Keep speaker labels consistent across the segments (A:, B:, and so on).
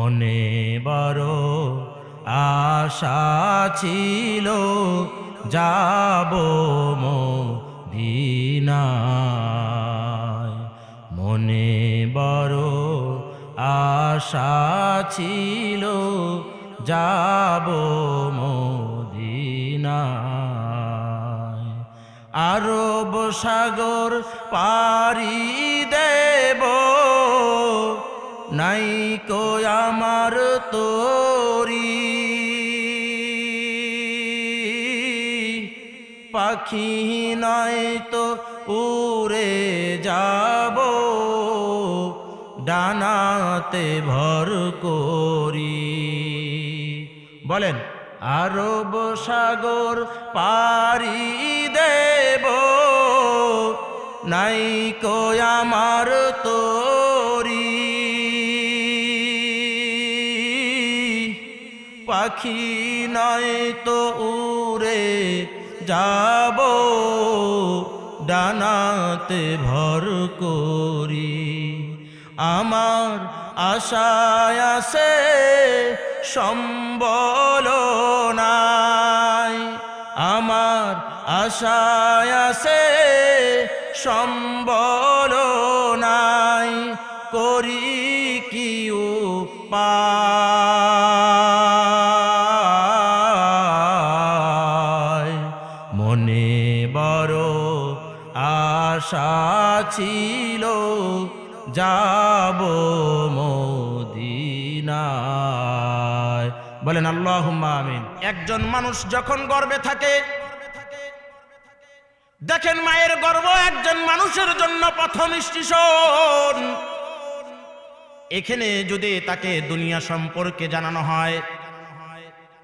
A: মনে বড় আশা ছিল, যাব মদিনায়। মনে বড় আশা ছিল, যাব মদিনায়। আরব সাগর পারি দেব, নাই কো আমার তোরি পাখি নয় তো উড়ে যাব, ডানাতে ভর করি। বলেন, আরব সাগর পারি দেব, নাই কো আমার পাখি নাই তো উড়ে যাব ডানাতে ভর করি। আমার আশায় আছে সম্বল নাই। আমার আশায় আছে সম্বল ছিল, যাব মদিনায়। বলেন আল্লাহ আমিন। একজন মানুষ যখন গর্বে থাকে, দেখেন মায়ের গর্ব একজন মানুষের জন্য প্রথম স্টেশন। এখানে যদি তাকে দুনিয়া সম্পর্কে জানানো হয়,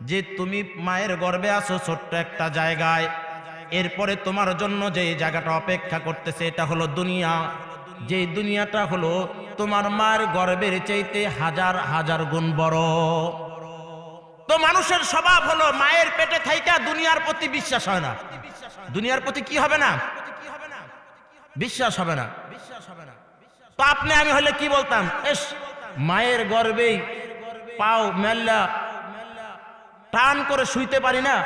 A: যে তুমি মায়ের গর্বে আছো ছোট্ট একটা জায়গায় এরপরে তোমার জন্য যে জায়গাটা অপেক্ষা করতেছে, এটা হলো দুনিয়া। যে দুনিয়াটা হলো তোমার মায়ের গর্বের চাইতে হাজার হাজার গুণ বড়। তো মানুষের স্বভাব হলো মায়ের পেটে থাইকা দুনিয়ার প্রতি বিশ্বাস হয় না। দুনিয়ার প্রতি কি হবে না বিশ্বাস হবে না? বিশ্বাস হবে না। তো আপনি, আমি হলে কি বলতাম? এস, মায়ের গর্বেই পাও মেল্লা টান করে শুইতে পারি না?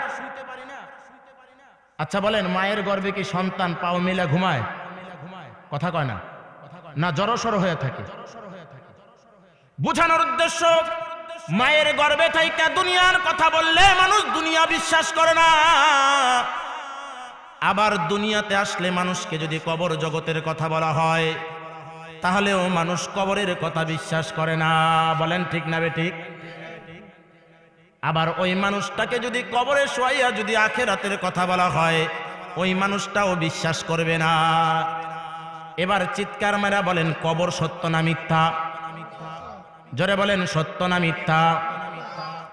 A: আচ্ছা বলেন, মায়ের গর্বে কি সন্তান পাও মেলা ঘুমায়? কথা কয় না। না, জড়সড় হয়ে থাকে। বোঝানোর উদ্দেশ্য, মায়ের গর্বে থাইকা দুনিয়ার কথা বললে মানুষ দুনিয়া বিশ্বাস করে না। আবার দুনিয়াতে আসলে মানুষকে যদি কবর জগতের কথা বলা হয়, তাহলেও মানুষ কবরের কথা বিশ্বাস করে না। বলেন ঠিক না বে ঠিক? আবার ওই মানুষটাকে যদি কবরে শোয়াইয়া যদি আখেরাতের কথা বলা হয়, ওই মানুষটাও বিশ্বাস করবে না। এবার চিৎকার মেরা বলেন, কবর সত্য না মিথ্যা? জোরে বলেন, সত্য না মিথ্যা?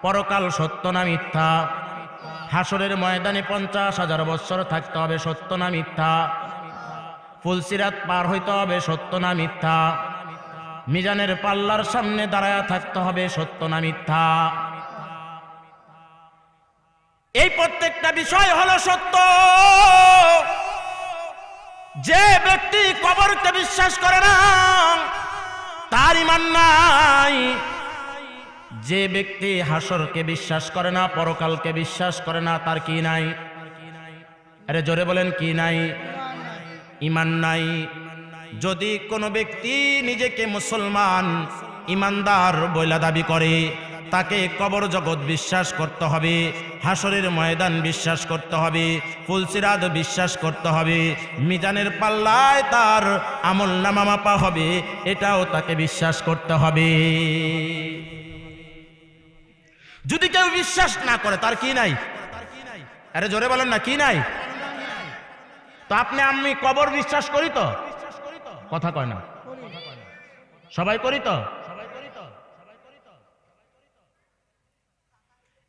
A: পরকাল সত্য না মিথ্যা? হাসরের ময়দানে পঞ্চাশ হাজার বৎসর থাকতে হবে, সত্য না মিথ্যা? ফুলসিরাত পার হইতে হবে, সত্য না মিথ্যা? মিজানের পাল্লার সামনে দাঁড়ায়া থাকতে হবে, সত্য না মিথ্যা? এই প্রত্যেকটা বিষয় হলো সত্য। যে ব্যক্তি কবরকে বিশ্বাস করে না, তার ইমান নাই। যে ব্যক্তি হাসরকে বিশ্বাস করে না, পরকালকে বিশ্বাস করে না, তার কি নাই? আরে জোরে বলেন, কি নাই? ইমান নাই। যদি কোনো ব্যক্তি নিজেকে মুসলমান, ইমানদার বইলা দাবি করে তাকে কবর জগৎ বিশ্বাস করতে হবে হাসরের ময়দান বিশ্বাস করতে হবে ফুলসিরাদ বিশ্বাস করতে হবে, মিজানের পাল্লায় তার আমল নামা মাপা হবে, এটাও তাকে বিশ্বাস করতে হবে। যদি কেউ বিশ্বাস না করে, তার কি নাই? আরে জোরে বলেন না, কি নাই? তো আপনি, আমি কবর বিশ্বাস করি তো? কথা কয় না। সবাই করি তো?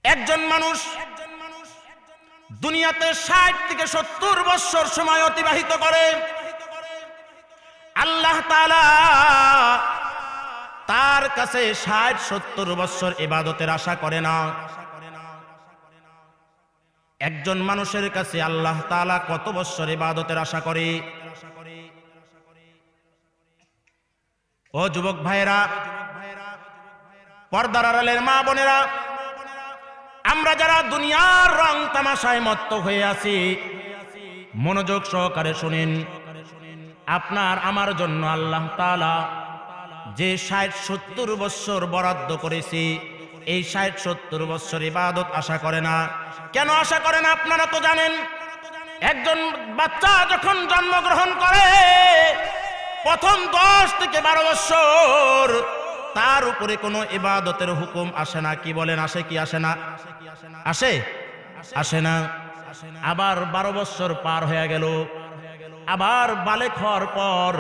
A: একজন মানুষ দুনিয়াতে ষাট থেকে সত্তর বৎসর সময় অতিবাহিত করে। আল্লাহ তার কাছে ষাট সত্তর বৎসর ইবাদতের আশা করে না। একজন মানুষের কাছে আল্লাহ তালা কত বৎসর ইবাদতের আশা করে? ও যুবক ভাইরা পর্দার আড়ালের মা বোনেরা আমরা যারা দুনিয়ার রং তামাশায় মত্ত হয়ে আছি, মনোযোগ সহকারে শুনেন। আপনার, আমার জন্য আল্লাহ তাআলা যে ষাট সত্তর বৎসর বরাদ্দ করেছি, এই ষাট সত্তর বৎসর ইবাদত আশা করে না। কেন আশা করে না আপনারা তো জানেন? একজন বাচ্চা যখন জন্মগ্রহণ করে, প্রথম দশ থেকে বারো বৎসর তার উপরে কোনো ইবাদতের হুকুম আসে না, কি বলেন, আসে কি আসে না? আসে? আসে না। আবার বারো বৎসর পার হয়ে গেল। আবার বালেক হওয়ার পর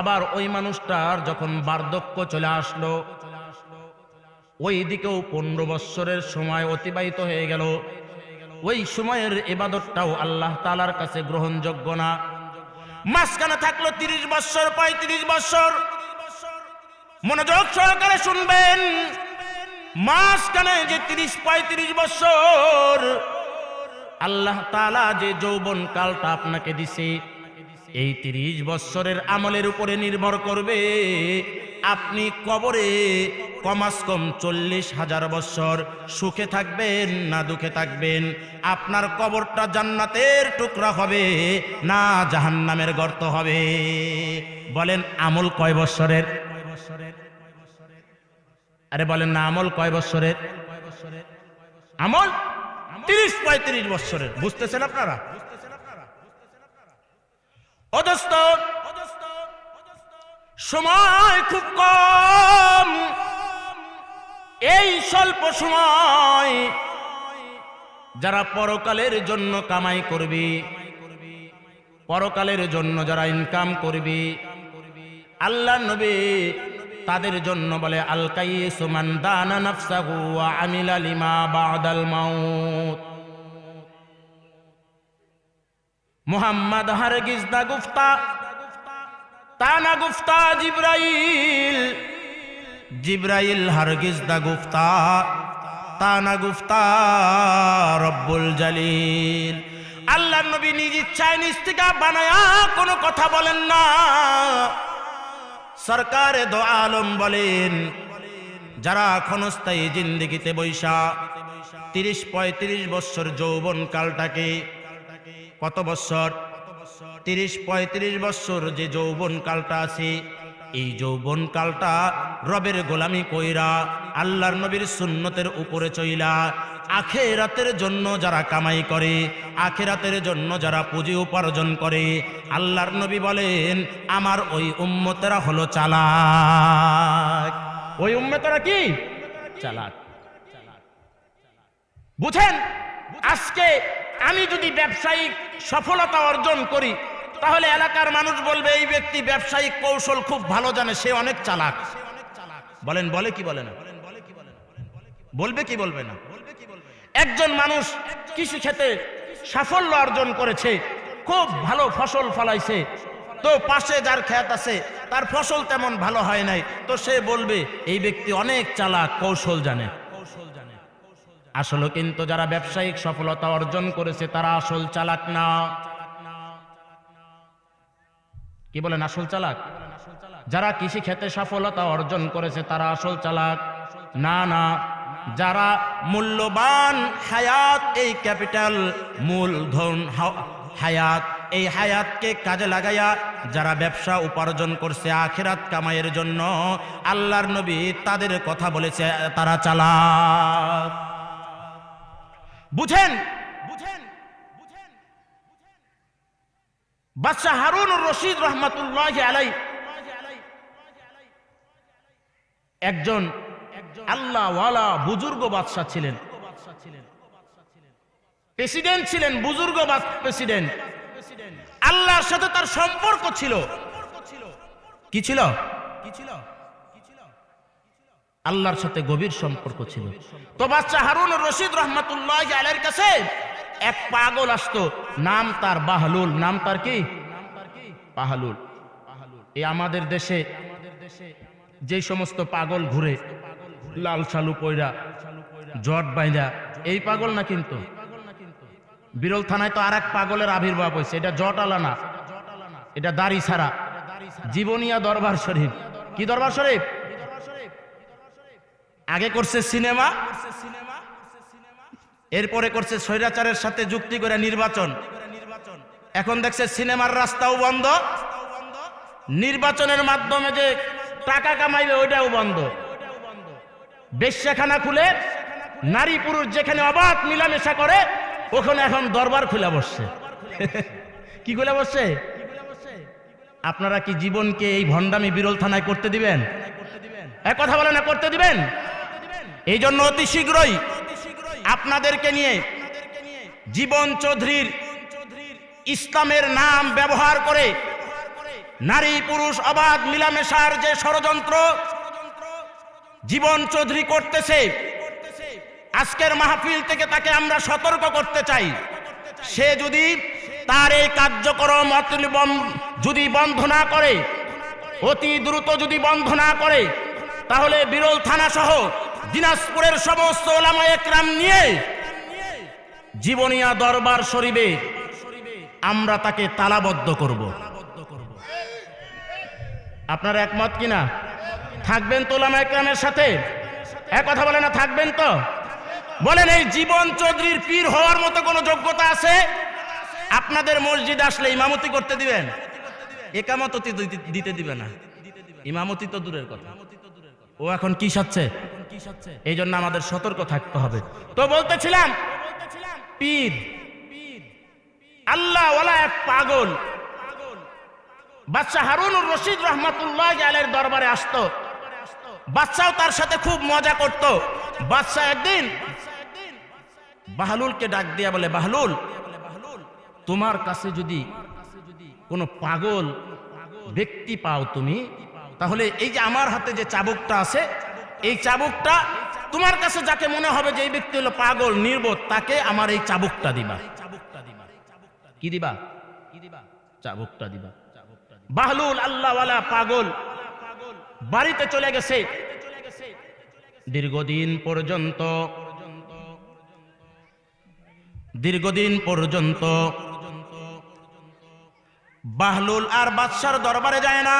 A: আবার ওই মানুষটার যখন বার্ধক্য চলে আসলো, ওই দিকেও পনেরো বৎসরের সময় অতিবাহিত হয়ে গেল। ওই সময়ের ইবাদতটাও আল্লাহ তালার কাছে গ্রহণযোগ্য না। মাঝখানে থাকল তিরিশ বৎসর পঁয়ত্রিশ বৎসর মনোযোগ সহকারে শুনবেন। মাঝখানে যে তিরিশ পঁয়ত্রিশ বৎসর আল্লাহ তালা যে যৌবন কালটা আপনাকে দিছে, এই তিরিশ বৎসরের আমলের উপরে নির্ভর করবে। আপনি কবরে কমাস কম চল্লিশ হাজার বৎসর সুখে থাকবেন না দুঃখে থাকবেন। আপনার কবরটা জান্নাতের টুকরা হবে, না জাহান্নামের গর্ত হবে। বলেন আমল কয় বৎসরের আরে বলেন না, আমল কয় বৎসরের? আমল তিরিশ পঁয়ত্রিশ বৎসরের। বুঝতেছেন আপনারা? সময় খুব কম। এই স্বল্প সময় যারা পরকালের জন্য কামাই করবি, পরকালের জন্য যারা ইনকাম করবি, আল্লাহ নবী তাদের জন্য বলে হারগিজ না গুফতা, তা না গুফতা জিব্রাইল। জিব্রাইল হারগিজ না গুফতা, তা না গুফতা রব্বুল জালিল। আল্লাহ নবী নিজ ইচ্ছায় নিজ থেকে বানায়া কোনো কথা বলেন না। সরকারে দো আলম বলেন, যারা ক্ষণস্থায়ী জিন্দিগিতে বৈশা, তিরিশ পঁয়ত্রিশ বৎসর যৌবন কালটাকে, কত বৎসর? তিরিশ পঁয়ত্রিশ বৎসর যে যৌবন কালটা আছে, এই যৌবন কালটা রবের গোলামি কইরা, আল্লাহর নবীর সুন্নতের উপরে চইলা আখেরাতের জন্য যারা কামাই করে আখেরাতের জন্য যারা পুঁজি উপার্জন করে আল্লাহর নবী বলেন আমার ওই উম্মতেরা হলো চালাক। ওই উম্মতেরা কি? চালাক। বুঝেন আজকে আমি যদি ব্যবসায়িক সফলতা অর্জন করি তাহলে এলাকার মানুষ বলবে এই ব্যক্তি ব্যবসায়িক কৌশল খুব ভালো জানে সে অনেক চালাক। বলেন বলে কি বলে না? বলবে কি বলবে না? একজন মানুষ কৃষি ক্ষেত্রে সাফল্য অর্জন করেছে, খুব ভালো ফসল ফলাইছে। তো পাশে যার ক্ষেত আছে, তার ফসল তেমন ভালো হয় নাই। তো সে বলবে, এই ব্যক্তি অনেক চালাক, কৌশল জানে। আসলে কিন্তু যারা ব্যবসায়িক সফলতা অর্জন করেছে, তারা আসল চালাক না। কি বলেন, আসল চালাক? যারা কৃষি ক্ষেত্রে সফলতা অর্জন করেছে, তারা আসল চালাক? না না। যারা মূল্যবান হায়াত, এই ক্যাপিটাল মূলধন হায়াত, এই হায়াতকে কাজে লাগাইয়া যারা ব্যবসা উপার্জন করছে আখেরাত কামাইয়ের জন্য, আল্লাহর নবী তাদের কথা বলেছে, তারা বুঝেন? বুঝেন? বুঝেন? বাদশাহ হারুন রশিদ রহমাতুল্লাহ আলাই একজন আল্লাহ বুজুর্গ বাদশাহ ছিলেন। প্রেসিডেন্ট ছিলেন, বুজুর্গ প্রেসিডেন্ট। আল্লাহর সাথে তার সম্পর্ক ছিল। কি ছিল? কি ছিল আল্লাহর সাথে গভীর সম্পর্ক ছিল। তো বাচ্চা হারুন রশিদ রহমাতুল্লাহ আলের কাছে এক পাগল আসতো। নাম তার বাহলুল। নাম তার কি? পাহালুল। এই আমাদের দেশে যে সমস্ত পাগল ঘুরে লাল সালু পয়রা জট বাইরা। এই পাগল না কিন্তু? বিরল থানায় তো আর এক পাগলের আবির্ভাব হয়েছে। এটা জট আলা না। এটা দাড়ি ছাড়া। জীবনিয়া দরবার শরীফ। কি দরবার শরীফ? আগে করছে সিনেমা, এরপরে করছে স্বৈরাচারের সাথে যুক্তি করে নির্বাচন। এখন দেখছে সিনেমার রাস্তাও বন্ধ। নির্বাচনের মাধ্যমে যে টাকা কামাইবে ওইটাও বন্ধ। বেশ্যাখানা খুলে নারী পুরুষ যেখানে অবাধ মিলামেশা করে, ওখানে এখন দরবার খুলে বসছে। কি খুলে বসছে? আপনারা কি জীবনকে এই ভণ্ডামি বিরল থানায় করতে দিবেন? এক কথা বলে না, করতে দিবেন? এই জন্য অতি শীঘ্রই আপনাদেরকে নিয়ে জীবন চৌধুরীর ইসলামের নাম ব্যবহার করে নারী পুরুষ অবাধ মিলামেশার যে ষড়যন্ত্র জীবন চৌধুরী করতেছে। আজকের মাহফিল থেকে তাকে আমরা সতর্ক করতে চাই। সে যদি তার এই কার্যক্রম যদি বন্ধ না করে, অতি দ্রুত যদি বন্ধ না করে, তাহলে বিরল থানা সহ দিনাজপুরের সমস্ত ওলামা একরাম নিয়ে জীবনিয়া দরবার শরীফে আমরা তাকে তালাবদ্ধ করব। আপনার একমত কিনা? থাকবেন তো ওলামা একরামের সাথে? এক কথা বলে না, থাকবেন তো? বলেন, এই জীবন চৌধুরীর পীর হওয়ার মতো কোনো যোগ্যতা আছে? আপনাদের মসজিদ আসলে ইমামতি করতে দিবেন? একামত দিতে দিবে না। ইমামতি তো দূরের কথা। ও এখন কি সাচ্ছে এই জন্য আমাদের সতর্ক থাকতে হবে। তো বলতেছিলাম, পীর। আল্লাহ ওলা এক পাগল। বাচ্চা হারুনুর রশিদ রহমাতুল্লাহ আলের দরবারে আসতো। বাচ্চাও তার সাথে খুব মজা করত। বাচ্চা একদিন বাহলুলকে ডাক দিয়া বলে, বাহলুল, তোমার কাছে যদি কোনো পাগল ব্যক্তি পাও তুমি, তাহলে এই যে আমার হাতে যে চাবুকটা আছে, এই চাবুকটা তোমার কাছে যাকে মনে হবে যে এই ব্যক্তি হলো পাগল, নির্বোধ, তাকে আমার এই চাবুকটা দিবা কি দিবা। কি দিবা? চাবুকটা দিবা। বাহলুল আল্লাহওয়ালা পাগল। বাড়িতে চলে গেছে। দীর্ঘদিন পর্যন্ত দীর্ঘদিন পর্যন্ত বাহলুল আর বাদশার দরবারে যায় না।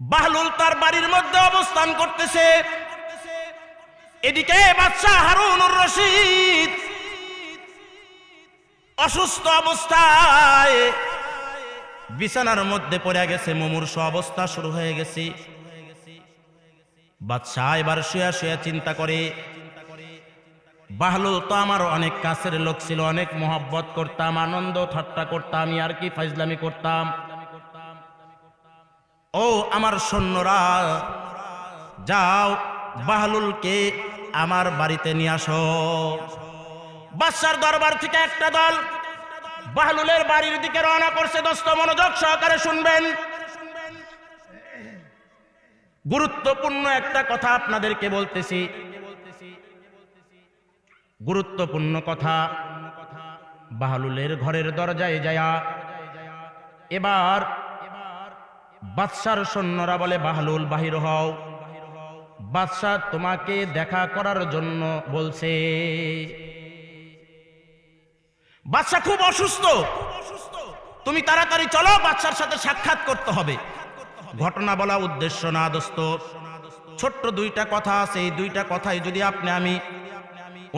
A: বাহলুল তার বাড়ির মধ্যে অবস্থান করতেছে। এদিকে বাদশাহ হারুনুর রশিদ অসুস্থ অবস্থায় বিছানার মধ্যে পড়ে গেছে, মুমূর্ষ অবস্থা শুরু হয়ে গেছে। বাদশাহ এবার শুয়া শুয়া চিন্তা করে। বাহলুল তো আমার অনেক কাছের লোক ছিল, অনেক মোহব্বত করতাম, আনন্দ ঠাট্টা করতাম আর কি ফাইজলামি করতাম। ও আমার সৈন্যরা, যাও বাহলুলকে আমার বাড়িতে নিয়ে আসো। বাদশার দরবার থেকে একটা দল বাহলুলের বাড়ির দিকে রওনা করছে, দোস্ত, মনোযোগ সহকারে শুনবেন। গুরুত্বপূর্ণ একটা কথা আপনাদেরকে বলতেছি। গুরুত্বপূর্ণ কথা, বাহলুলের ঘরের দরজায় যায়া, এবার বাদশার সৈন্যরা বলে, বাহলুল, বাহির হও। বাদশাহ তোমাকে দেখা করার জন্য বলছে। বাচ্চা খুব অসুস্থ। তুমি তাড়াতাড়ি চলো, বাচ্চার সাথে সাক্ষাৎ করতে হবে। ঘটনা বলা উদ্দেশ্য না, দোস্ত। ছোট্ট দুইটা কথা আছে, এই দুইটা কথাই যদি আপনি আমি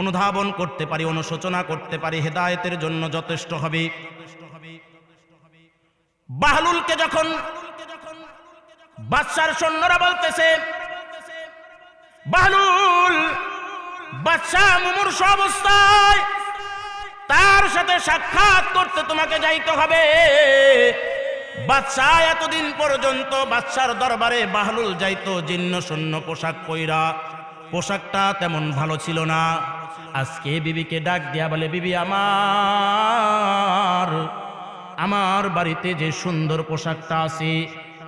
A: অনুধাবন করতে পারি, অনুশোচনা করতে পারি, হেদায়েতের জন্য যথেষ্ট হবে। বাহলুলকে যখন বাচ্চার সৈন্যরা বলতেছে, বাহলুল বাচ্চা মুমূর্ষ অবস্থায় তার সাথে সাক্ষাৎ করতে তোমাকে যাইতে হবে। বাচ্চা এতদিন পর্যন্ত বাচ্চার দরবারে বাহলুল যাইতো জীর্ণ শূন্য পোশাক পইরা। পোশাকটা তেমন ভালো ছিল না। আজকে বিবিকে ডাক দিয়া বলে, বিবি আমার আমার বাড়িতে যে সুন্দর পোশাকটা আছে,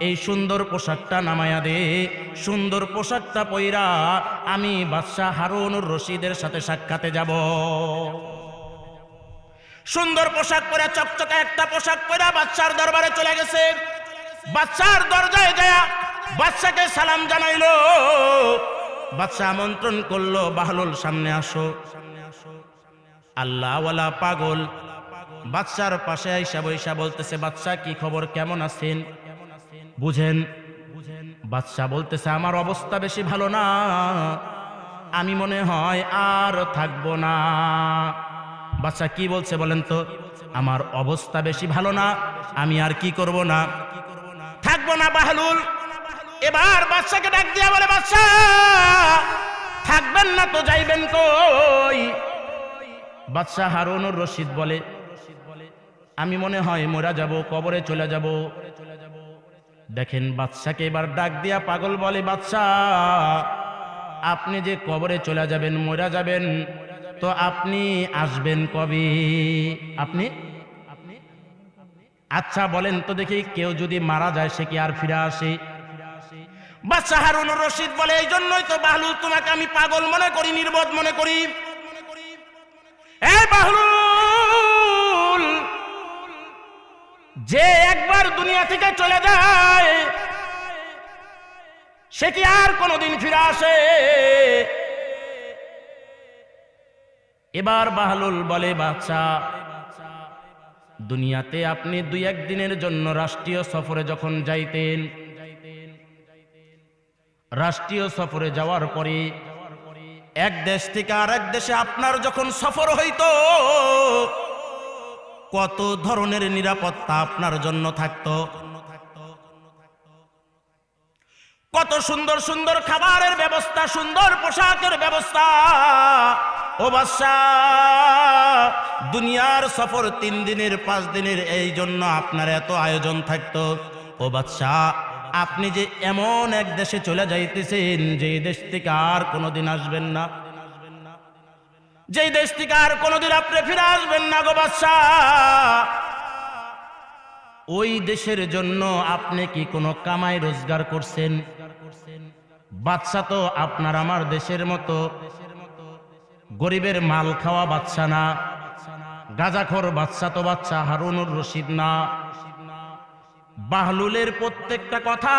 A: এই সুন্দর পোশাকটা নামায়া দে। সুন্দর পোশাকটা পইরা আমি বাদশাহ হারুনুর রশিদের সাথে সাক্ষাতে যাব। সুন্দর পোশাক পরে, চকচকে একটা পোশাক পরে বাচ্চার দরবারে চলে গেছে। বাচ্চার দরজায় যায় বাচ্চাকে সালাম জানাইলো। বাচ্চা আমন্ত্রণ করল, বাহলুল সামনে আসো। আল্লাহওয়ালা পাগল। বাচ্চার পাশে আইসা বৈশা বলতেছে, বাচ্চা, কি খবর? কেমন আছেন? বুঝেন, বাচ্চা বলতেছে, আমার অবস্থা বেশি ভালো না। আমি মনে হয় আর থাকব না। বাচ্চা কি বলছে বলেন তো? আমার অবস্থা বেশি ভালো না, আমি আর কি করব না? থাকব না বাহলুল এবার বাচ্চাকে ডাক দিয়া বলে, বাচ্চা, থাকবেন না তো, যাইবেন কই? বাদশাহ হারুনুর রশিদ বলে, আমি মনে হয় মোরা যাব, কবরে চলে যাব। দেখেন বাদশাকে এবার ডাক দিয়া পাগল বলে বাদশাহ আপনি যে কবরে চলে যাবেন, মোরা যাবেন তো আপনি আসবেন কবে? আপনি? আচ্ছা বলেন তো দেখি কেউ যদি মারা যায়, সে কি আর ফিরে আসে? বাদশাহ হারুনুর রশিদ বলে এই জন্যই তো বাহলুল তোমাকে আমি পাগল মনে করি, নির্বোধ মনে করি। এই বাহলুল, যে একবার দুনিয়া থেকে চলে যায়, সে কি আর কোনোদিন ফিরে আসে? এবার বাহলুল বলে বাচ্চা দুনিয়াতে আপনি দুই একদিনের জন্য রাষ্ট্রীয় সফরে যখন যাইতেন, রাষ্ট্রীয় সফরে যাওয়ার পরে এক দেশ থেকে আর এক দেশে আপনার যখন সফর হইতো, কত ধরনের নিরাপত্তা আপনার জন্য থাকতো? কত সুন্দর সুন্দর খাবারের ব্যবস্থা, সুন্দর পোশাকের ব্যবস্থা ও বাদশা দুনিয়ার সফর তিন দিনের, পাঁচ দিনের, এই জন্য আপনার এত আয়োজন থাকতো। ও বাদশা আপনি যে এমন এক দেশে চলে যাইতেছেন যে দেশ থেকে আর কোনোদিন আসবেন না। যেই দেশ থেকে আর কোনোদিন আপনি ফিরে আসবেন না গো বাদশা ওই দেশের জন্য আপনি কি কোনো কামাই রোজগার করছেন? বাচ্চা তো আপনার আমার দেশের মতো। গরিবের মাল খাওয়া বাচ্চা না। গাজাখর বাচ্চা তো বাচ্চা, হারুনুর রশিদ না। বাহলুলের প্রত্যেকটা কথা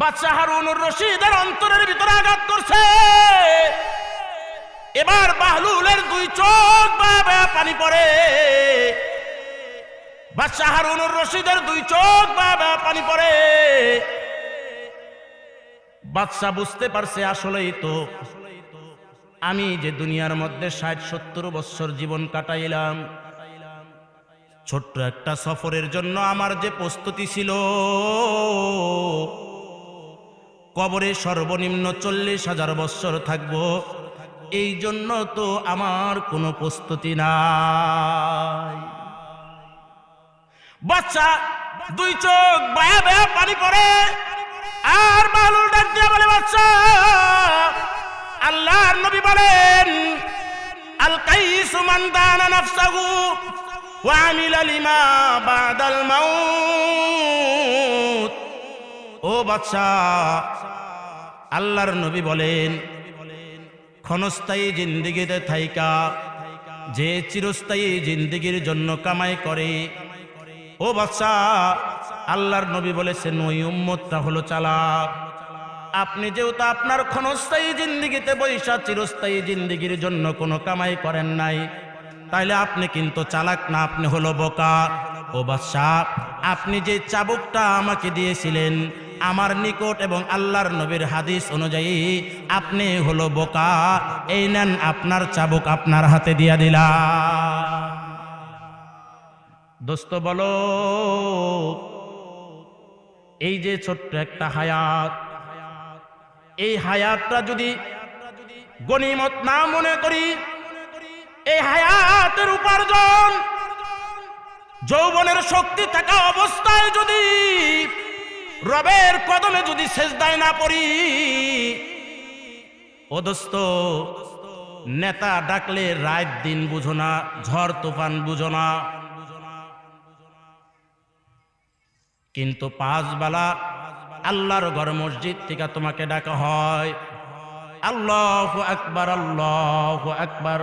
A: বাচ্চা হারুনুর রশিদের অন্তরের ভিতরে আঘাত করছে। এবার বাহলুলের দুই চোখ বা পানি পড়ে। বাচ্চা হারুনুর রশিদের দুই চোখ বা পানি পড়ে। বাচ্চা বুঝতে পারছে আসলেই তো আমি যে দুনিয়ার মধ্যে ষাট, সত্তর বছর জীবন কাটাইলাম, ছোট্ট একটা সফরের জন্য আমার যে প্রস্তুতি ছিল, কবরে সর্বনিম্ন চল্লিশ হাজার বৎসর থাকব, এই জন্য তো আমার কোনো প্রস্তুতি নাই। বাচ্চা, দুই চোখ বায়া বায়া পানি পড়ে, আর বালুল ডাক বলে, বাচ্চা আল্লাহর নবী বলেন, আল কাইসু মান দানা নাফসাহু ওয়া আমিলা লিমা বাদাল মাউত। ও বাচ্চা আল্লাহর নবী বলেন, ক্ষণস্থায়ী জিন্দিগিতে থাইকা, যে চিরস্থায়ী জিন্দিগির জন্য কামাই করে। ও বাচ্চা আল্লাহর নবী বলেছেন, ওই উম্মতটা হলো চালাক। আপনি যেহেতু আপনার ক্ষণস্থায়ী জিন্দিগিতে বৈশা চিরস্থায়ী জিন্দিগির জন্য কোনো কামাই করেন নাই, তাইলে আপনি কিন্তু চালাক না, আপনি হলো বোকা। ও বাদশাহ, আপনি যে চাবুকটা আমাকে দিয়েছিলেন, আমার নিকট এবং আল্লাহর নবীর হাদিস অনুযায়ী আপনি হলো বোকা। এই নেন আপনার চাবুক আপনার হাতে দিয়া দিলা দোস্ত, বলো, এই যে ছোট্ট একটা হায়াত এই হায়াতটা যদি গনিমত না মনে করি, এই হায়াতের উপার্জন যৌবনের শক্তি থাকা অবস্থায় যদি, রবের কদমে যদি সেজদায় না পড়ি, ও দোস্ত, নেতা ডাকলে রাত দিন বুঝো না, ঝড় তুফান বুঝো না। কিন্তু পাঁচ বেলা আল্লাহর ঘর মসজিদ থেকে তোমাকে ডাকা হয়। আল্লাহ আকবার আল্লাহ আকবার।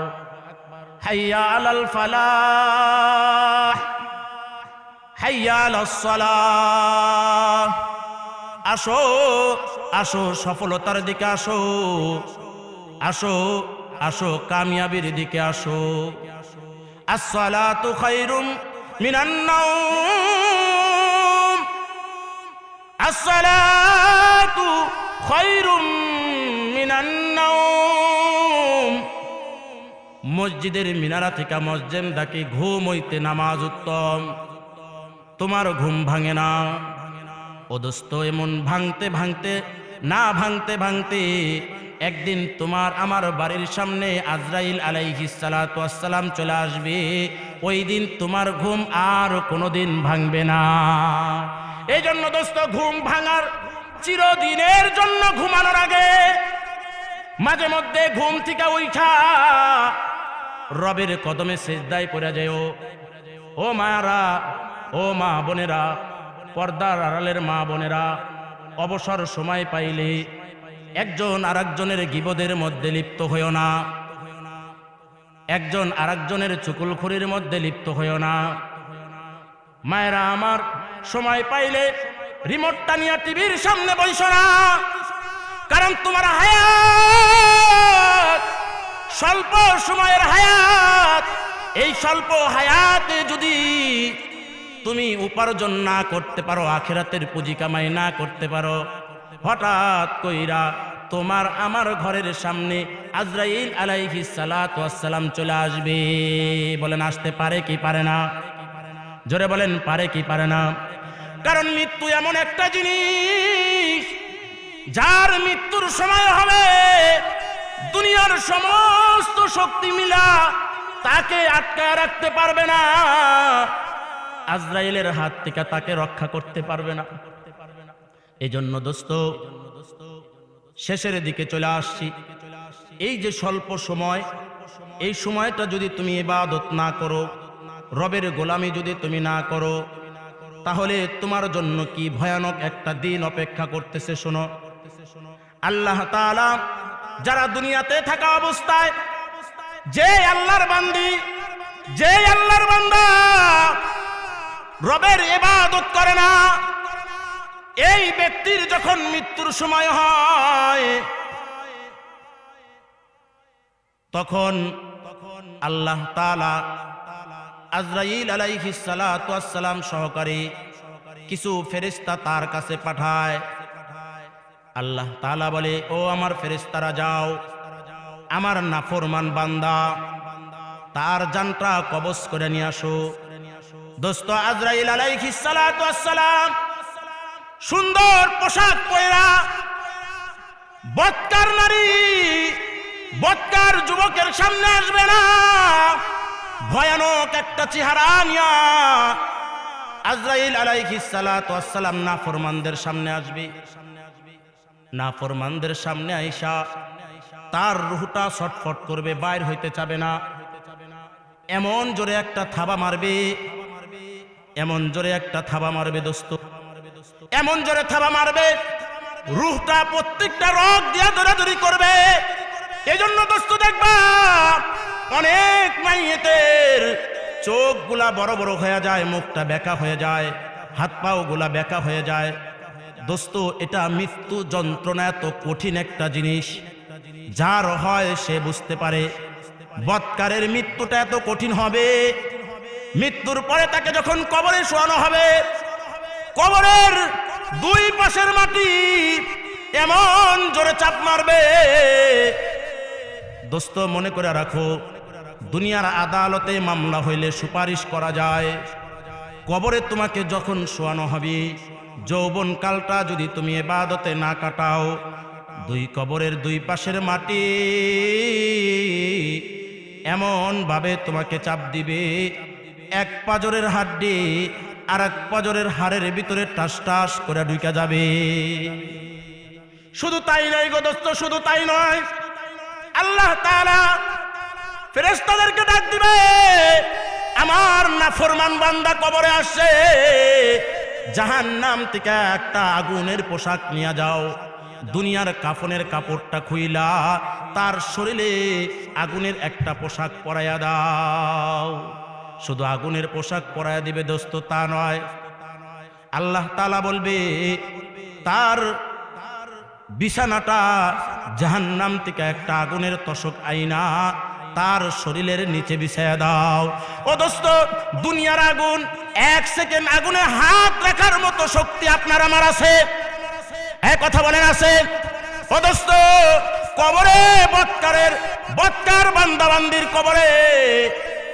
A: হাইয়া আলাল আসো আসো, সফলতার দিকে আসো। আসো আসো, কামিয়াবির দিকে আসো। আসসালাতু খায়রুম মিনান নাওম। আসসালাতু মসজিদের মিনারা থেকে মসজিদ ডাকি ঘুম হইতে নামাজ উত্তম। তোমার ঘুম ভাঙে না। ও দোস্ত এমন ভাঙতে ভাঙতে, না ভাঙতে ভাঙতে, একদিন তোমার আমার বাড়ির সামনে আজরাইল আলাইহিসালাম চলে আসবে। ওই দিন তোমার ঘুম আর কোনোদিন ভাঙবে না। এই জন্য দোস্ত, ঘুম ভাঙার চিরদিনের জন্য ঘুমানোর আগে মাঝে মধ্যে ঘুম থেকে উঠা রবের কদমে সেজদায় পড়ে যায়। ও মায়ারা, ও মা বোনেরা, পর্দার আড়ালের মা বোনেরা, অবসর সময় পাইলে একজন আরেকজনের গিবদের মধ্যে লিপ্ত হইও না। একজন আরেকজনের চুকুলখুরির মধ্যে লিপ্ত হইও না। মায়েরা আমার, সময় পাইলে রিমোটটা নিয়ে টিভির সামনে বইস না। কারণ তোমার হায়াত স্বল্প সময়ের হায়াত। এই স্বল্প হায়াতে যদি তুমি উপার্জন না করতে পারো, আখেরাতের পুঁজি কামাই না করতে পারো, হঠাৎ কইরা তোমার আমার ঘরের সামনে আজরাইল আলাইহি সালাম চলে আসবে। বলেন, আসতে পারে কি পারে না? জোরে বলেন, পারে কি পারে না? কারণ মৃত্যু এমন একটা জিনিস, যার মৃত্যুর সময় হবে, দুনিয়ার সমস্ত শক্তি মিলা তাকে আটকায় রাখতে পারবে না, আজরাইলের হাত থেকে তাকে রক্ষা করতে পারবে না। এই জন্য দোস্ত, শেষের দিকে চলে আসছি। এই যে স্বল্প সময়, এই সময়টা যদি তুমি ইবাদত না করো রবের গোলামি যদি তুমি না করো, তাহলে তোমার জন্য কি ভয়ানক একটা দিন অপেক্ষা করতেছে শোনো। আল্লাহ যারা দুনিয়াতে থাকা অবস্থায়, যে আল্লাহর বান্দি, যে আল্লাহর বান্দা, রবের এবাদত করে না, এই ব্যক্তির যখন মৃত্যুর সময় হয় তখন তখন আল্লাহ তাআলা আজরাইল আলাইহিস সালাতু সালাম সহকারী কিছু ফেরেশতা তার কাছে পাঠায়। আল্লাহ তাআলা বলে, ও আমার ফেরেশতারা যাও, আমার নাফরমান বান্দা, তার জানটা কবজ করে নিয়ে আসো। দোস্ত, আজরাইল আলাইহিস সালাতু সালাম সুন্দর পোশাক পরা বৎকার নারী, বৎকার যুবকের সামনে আসবে না। ভয়ানক একটা চেহারা নিয়া আজরাইল আলাইহিস সালাতু ওয়াসসালাম নাফরমানদের সামনে আসবে। নাফরমানদের সামনে আইসা তার রুহটা ছটফট করবে, বাইর হইতে চাবে না। এমন জোরে একটা থাবা মারবে, এমন জোরে একটা থাবা মারবে দোস্ত। এমন জোরে থাবা মারবে, রুহটা প্রত্যেকটা রক দিয়া দৌড়াদৌড়ি করবে। এই জন্য দোস্ত দেখবা অনেক মাইয়েতের চোখগুলা বড় বড় হয়ে যায়, মুখটা বেকা হয়ে যায়, হাত পাও গুলা বেকা হয়ে যায়। দোস্ত, এটা মৃত্যু যন্ত্রণা এত কঠিন একটা জিনিস। যার হয় সে বুঝতে পারে। বৎকারের মৃত্যুটা এত কঠিন হবে। মৃত্যুর পরে তাকে যখন কবরে শোয়ানো হবে, কবরের দুই পাশের মাটি এমন জোরে চাপ মারবে। দোস্ত, মনে করে রাখো দুনিয়ার আদালতে মামলা হইলে সুপারিশ করা যায়। কবরে তোমাকে যখন শোয়ানো হবে, যৌবন কালটা যদি তুমি এবাদতে না কাটাও, দুই কবরের দুই পাশের মাটি এমন ভাবে তোমাকে চাপ দিবে। এক পাজরের হাড্ডি আর এক পাজরের হাড়ের ভিতরে টাস টাস করে ঢুকে যাবে। শুধু তাই নয় গো দোস্ত, শুধু তাই নয়। আল্লাহ তাআলা ফেরেশতাদেরকে ডাক দিবে। আমার নাফরমান বান্দা কবরে আসছে। জাহান্নাম থেকে একটা আগুনের পোশাক নিয়ে যাও। দুনিয়ার কাফনের কাপড়টা খুইলা, তার শরীরে আগুনের একটা পোশাক পরাইয়া দাও। শুধু আগুনের পোশাক পরাইয়া দিবে দোস্ত, তা নয়। আল্লাহ তালা বলবে, তার বিছানাটা জাহান্নাম থেকে একটা আগুনের তশক আইনা তার শরীরের নিচে বিছায়া দাও। ও দোস্ত, দুনিয়ার আগুন, এক সেকেন্ড আগুনে হাত রাখার মতো শক্তি আপনার আমার আছে। কথা বলেন, আছে। ও দোস্ত, কবরে বৎকারের, বৎকার বান্দাবান্দির কবরে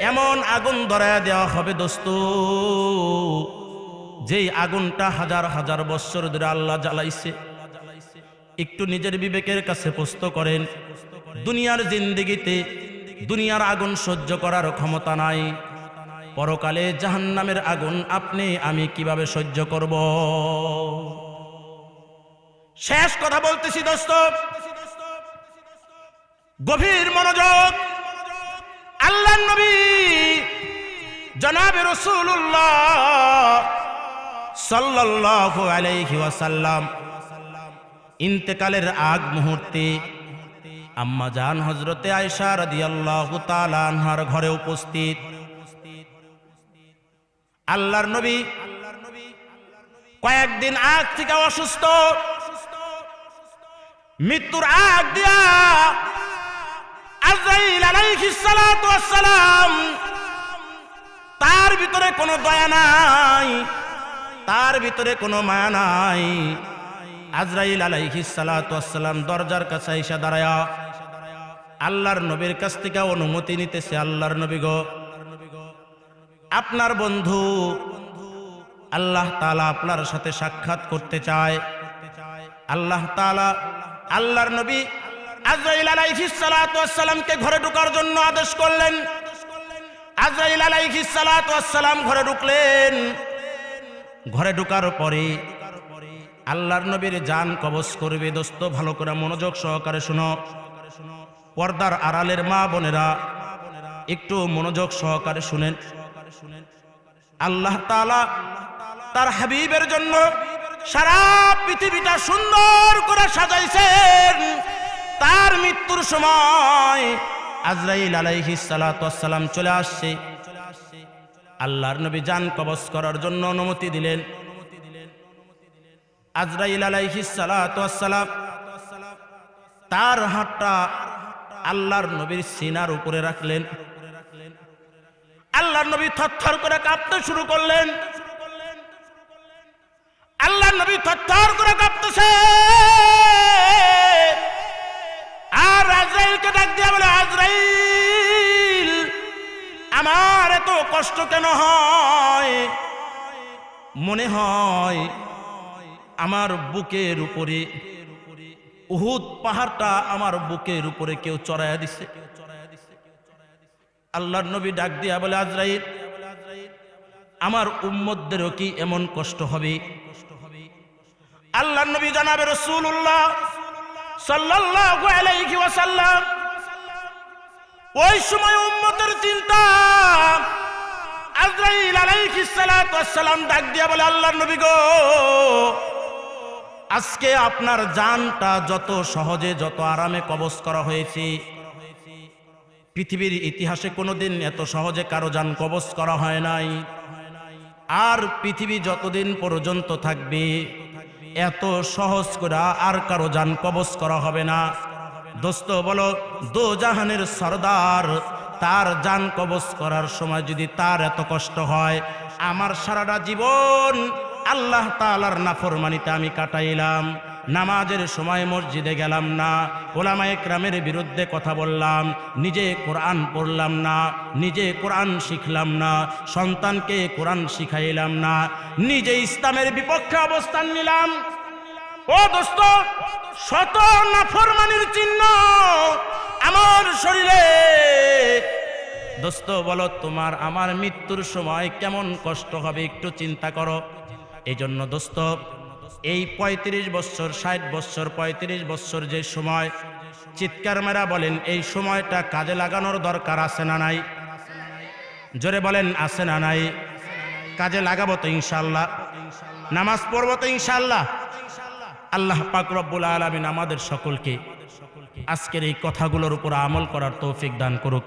A: এমন আগুন ধরায় দেওয়া হবে দোস্ত। যেই আগুনটা হাজার হাজার বৎসর ধরে আল্লাহ জ্বালাইছে। একটু নিজের বিবেকের কাছে প্রস্ত করেন, দুনিয়ার জিন্দিগিতে দুনিয়ার আগুন সহ্য করার ক্ষমতা নাই। পরকালে জাহান্নামের আগুন আপনি, আমি কীভাবে সহ্য করব? শেষ কথা বলতেছি দোস্ত। গভীর মনোযোগ। আল্লাহ নবী জনাবে রসুল্লাহ সাল্লাল্লাহু আলাইহি ওয়াসাল্লাম ইন্তেকালের আগ মুহূর্তে আম্মা জান হজরতে আয়সা রাদিয়াল্লাহু তাআলা ঘরে উপস্থিত। আল্লাহর নবী কয়েকদিন আগ থেকে অসুস্থ। মৃত্যুর আগ দিয়া তার ভিতরে কোনো দয়া নাই, তার ভিতরে কোনো মায়া নাই। আজরাইল আলাইহিস সালাতু দরজার কাছে এসে দাঁড়ায়া আল্লাহর নবীর কাছ থেকে অনুমতি নিতেছে আল্লাহর নবী গো। আপনার বন্ধু আল্লাহ তাআলা আপনার সাথে সাক্ষাৎ করতে চায়। আল্লাহ তাআলা আল্লাহর নবী আজরাইল ঘরে ঢোকার জন্য আদেশ করলেন। আজরাইল আলাইহিস সালাতু ওয়াস ঘরে ঢুকলেন। ঘরে ঢোকার পরে আল্লাহর নবীর জান কবজ করবে। দোস্ত, ভালো করে মনোযোগ সহকারে শুনো। পর্দার আড়ালের মা বোনেরা একটু মনোযোগ সহকারে শুনেন। আল্লাহ তার হাবিবের জন্য সারা পৃথিবীটা সুন্দর করে সাজাইছেন। তার মৃত্যুর সময় আজরাইল ওয়াস সালাম চলে আসছে। আল্লাহর নবী যান কবজ করার জন্য অনুমতি দিলেন। আজরাইল ওয়াস সালাম তার হাতটা আল্লাহর নবীর সিনার উপরে রাখলেন। আল্লাহর নবী থরথর করে কাঁপতে শুরু করলেন। আল্লাহর নবী থরথর করে কাঁপতেছে। আর আজরাইলকে ডাক দিয়া বলে, আজরাইল, আমার এত কষ্ট কেন হয়? মনে হয় আমার বুকের উপরে উহুদ পাহাড়টা আমার বুকের উপরে কেউ চড়াইয়া দিছে। আল্লাহর নবী ডাক দিয়া বলে, আজরাইল, আমার উম্মতদেরও কি এমন কষ্ট হবে? আল্লাহর নবী জানাবে রসুল্লাহ ওয়াসাল্লাম, ওই সময় উম্মতের চিন্তা। আজরাইল আলাইহিস সালাম ডাক দিয়া বলে, আল্লাহর নবী গো আজকে আপনার জানটা যত সহজে, যত আরামে কবজ করা হয়েছে, পৃথিবীর ইতিহাসে কোনোদিন এত সহজে কারও যান কবজ করা হয় নাই। আর পৃথিবী যতদিন পর্যন্ত থাকবে, এত সহজ করে আর কারও যান কবজ করা হবে না। দোস্ত, বলো, দো জাহানের সর্দার তার যান কবজ করার সময় যদি তার এত কষ্ট হয়, আমার সারাটা জীবন আল্লাহ তালার নাফরমানিতে আমি কাটাইলাম। নামাজের সময় মসজিদে গেলাম না। ওলামা একরামের বিরুদ্ধে কথা বললাম। নিজে কোরআন পড়লাম না। নিজে কোরআন শিখলাম না। সন্তানকে কোরআন শিখাইলাম না। নিজে ইসলামের বিপক্ষে অবস্থান নিলাম। ও দোস্ত, শত নাফরমানির চিহ্ন আমার শরীরে। দোস্ত, বলো তোমার, আমার মৃত্যুর সময় কেমন কষ্ট হবে একটু চিন্তা করো। এই জন্য দোস্ত, এই ৩৫ বছর, ষাট বছর ৩৫ বছর যে সময় চিৎকার মেরা বলেন, এই সময়টা কাজে লাগানোর দরকার আছে না নাই? জোরে বলেন, আছে না নাই? কাজে লাগাবো তো ইনশাল্লাহ নামাজ পড়ব তো ইনশাল্লাহ আল্লাহ পাক রব্বুল আলমিন আমাদের সকলকে আজকের এই কথাগুলোর উপর আমল করার তৌফিক দান করুক।